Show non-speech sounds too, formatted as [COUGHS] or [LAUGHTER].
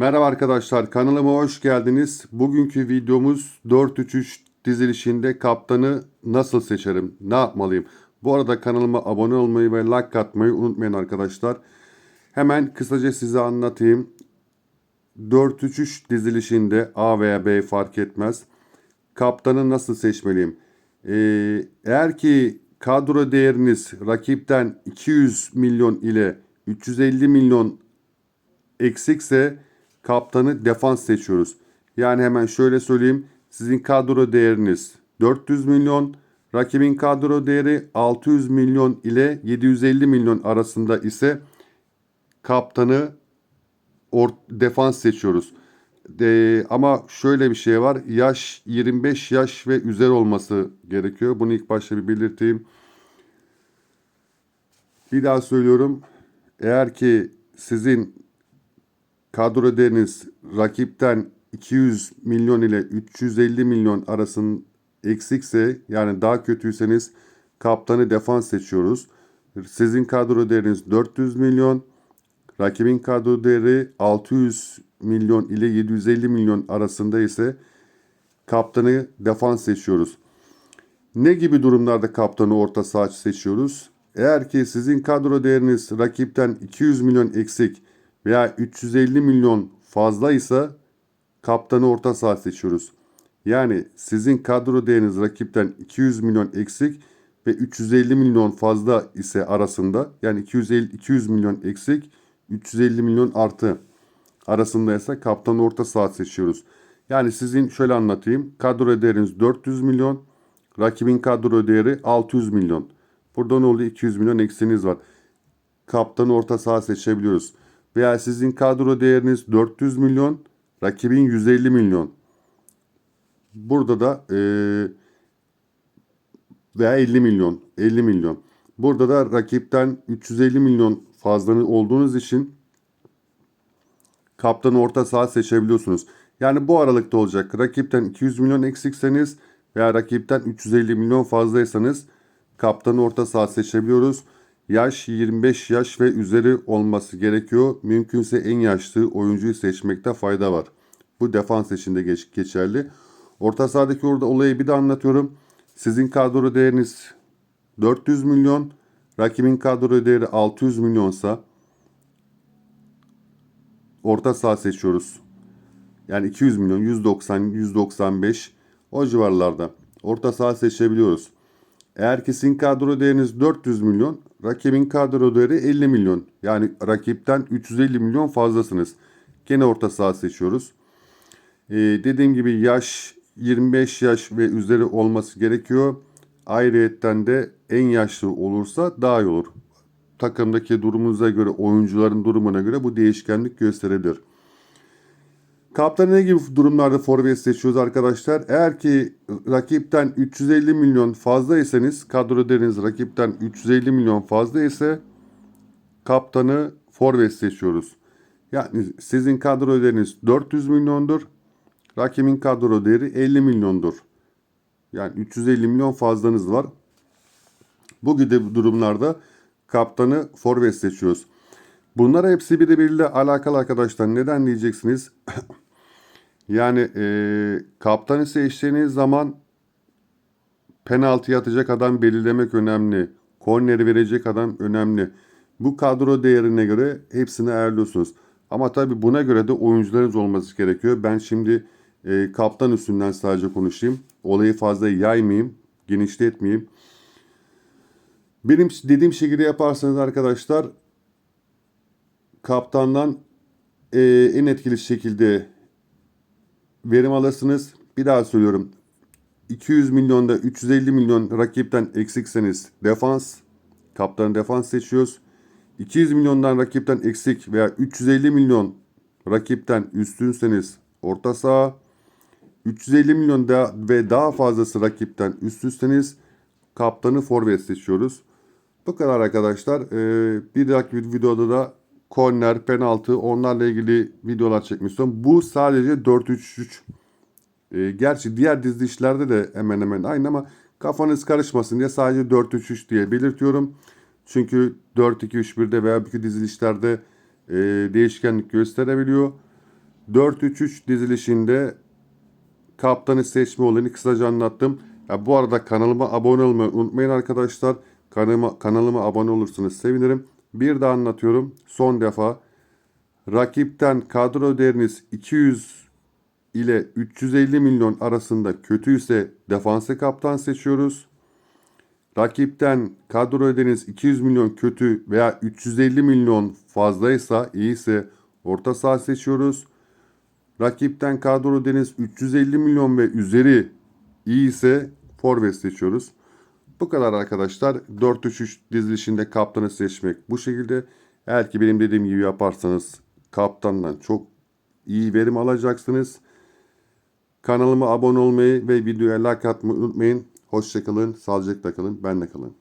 Merhaba arkadaşlar kanalıma hoş geldiniz. Bugünkü videomuz 4-3-3 dizilişinde kaptanı nasıl seçerim? Ne yapmalıyım? Bu arada kanalıma abone olmayı ve like atmayı unutmayın arkadaşlar. Hemen kısaca size anlatayım. 4-3-3 dizilişinde A veya B fark etmez. Kaptanı nasıl seçmeliyim? Ee, eğer ki kadro değeriniz rakipten 200 milyon ile 350 milyon eksikse kaptanı defans seçiyoruz. Yani hemen şöyle söyleyeyim. Sizin kadro değeriniz 400 milyon, rakibin kadro değeri 600 milyon ile 750 milyon arasında ise kaptanı or- defans seçiyoruz. De, ama şöyle bir şey var. Yaş 25 yaş ve üzeri olması gerekiyor. Bunu ilk başta bir belirteyim. Bir daha söylüyorum. Eğer ki sizin kadro değeriniz rakipten 200 milyon ile 350 milyon arasının eksikse yani daha kötüyseniz kaptanı defans seçiyoruz. Sizin kadro değeriniz 400 milyon, rakibin kadro değeri 600 milyon ile 750 milyon arasında ise kaptanı defans seçiyoruz. Ne gibi durumlarda kaptanı orta saha seçiyoruz? Eğer ki sizin kadro değeriniz rakipten 200 milyon eksik veya 350 milyon fazla ise kaptanı orta saha seçiyoruz. Yani sizin kadro değeriniz rakipten 200 milyon eksik ve 350 milyon fazla ise arasında yani 250 200 milyon eksik 350 milyon artı arasında ise kaptan orta saha seçiyoruz. Yani sizin şöyle anlatayım. Kadro değeriniz 400 milyon, rakibin kadro değeri 600 milyon. Burada ne oluyor? 200 milyon eksiğiniz var. Kaptan orta saha seçebiliyoruz. Veya sizin kadro değeriniz 400 milyon, rakibin 150 milyon. Burada da eee veya 50 milyon, 50 milyon. Burada da rakipten 350 milyon fazla olduğunuz için kaptan orta saha seçebiliyorsunuz. Yani bu aralıkta olacak. Rakipten 200 milyon eksikseniz veya rakipten 350 milyon fazlaysanız kaptan orta saha seçebiliyoruz. Yaş 25 yaş ve üzeri olması gerekiyor. Mümkünse en yaşlı oyuncuyu seçmekte fayda var. Bu defans için de geç, geçerli. Orta sahadaki orada olayı bir de anlatıyorum. Sizin kadro değeriniz 400 milyon, rakibin kadro değeri 600 milyonsa orta saha seçiyoruz. Yani 200 milyon, 190, 195 o civarlarda orta saha seçebiliyoruz. Eğer ki sizin kadro değeriniz 400 milyon, rakibin kadro değeri 50 milyon. Yani rakipten 350 milyon fazlasınız. Gene orta saha seçiyoruz. Ee, dediğim gibi yaş 25 yaş ve üzeri olması gerekiyor. Ayrıyetten de en yaşlı olursa daha iyi olur. Takımdaki durumunuza göre, oyuncuların durumuna göre bu değişkenlik gösterebilir. Kaptan ne gibi durumlarda forvet seçiyoruz arkadaşlar? Eğer ki rakipten 350 milyon fazlaysanız, kadro değeriniz rakipten 350 milyon fazla ise kaptanı forvet seçiyoruz. Yani sizin kadro değeriniz 400 milyondur. Rakibin kadro değeri 50 milyondur. Yani 350 milyon fazlanız var. Bu gibi durumlarda kaptanı forvet seçiyoruz. Bunlar hepsi birbiriyle alakalı arkadaşlar. Neden diyeceksiniz? [COUGHS] yani e, kaptanı seçtiğiniz zaman penaltı atacak adam belirlemek önemli. Korneri verecek adam önemli. Bu kadro değerine göre hepsini ayarlıyorsunuz. Ama tabii buna göre de oyuncularınız olması gerekiyor. Ben şimdi e, kaptan üstünden sadece konuşayım. Olayı fazla yaymayayım, genişletmeyeyim. Benim dediğim şekilde yaparsanız arkadaşlar kaptandan e, en etkili şekilde verim alırsınız. Bir daha söylüyorum. 200 milyonda 350 milyon rakipten eksikseniz defans, kaptan defans seçiyoruz. 200 milyondan rakipten eksik veya 350 milyon rakipten üstünseniz orta saha, 350 milyon daha ve daha fazlası rakipten üstünseniz kaptanı forvet seçiyoruz. Bu kadar arkadaşlar. Ee, bir dahaki videoda da korner, penaltı onlarla ilgili videolar çekmek istiyorum. Bu sadece 4-3-3. Ee, gerçi diğer dizilişlerde de hemen hemen aynı ama kafanız karışmasın diye sadece 4-3-3 diye belirtiyorum. Çünkü 4-2-3-1'de veya büyük dizilişlerde e, değişkenlik gösterebiliyor. 4-3-3 dizilişinde kaptanı seçme olayını kısaca anlattım. Ya bu arada kanalıma abone olmayı unutmayın arkadaşlar. Kanalıma, kanalıma abone olursanız sevinirim. Bir daha anlatıyorum. Son defa. Rakipten kadro değeriniz 200 ile 350 milyon arasında kötüyse defansı kaptan seçiyoruz. Rakipten kadro ödeniz 200 milyon kötü veya 350 milyon fazlaysa iyiyse orta saha seçiyoruz. Rakipten kadro ödeniz 350 milyon ve üzeri iyiyse forvet seçiyoruz. Bu kadar arkadaşlar. 4-3-3 dizilişinde kaptanı seçmek bu şekilde. Eğer ki benim dediğim gibi yaparsanız kaptandan çok iyi verim alacaksınız. Kanalıma abone olmayı ve videoya like atmayı unutmayın. Hoşçakalın, sağlıcakla kalın, benle kalın.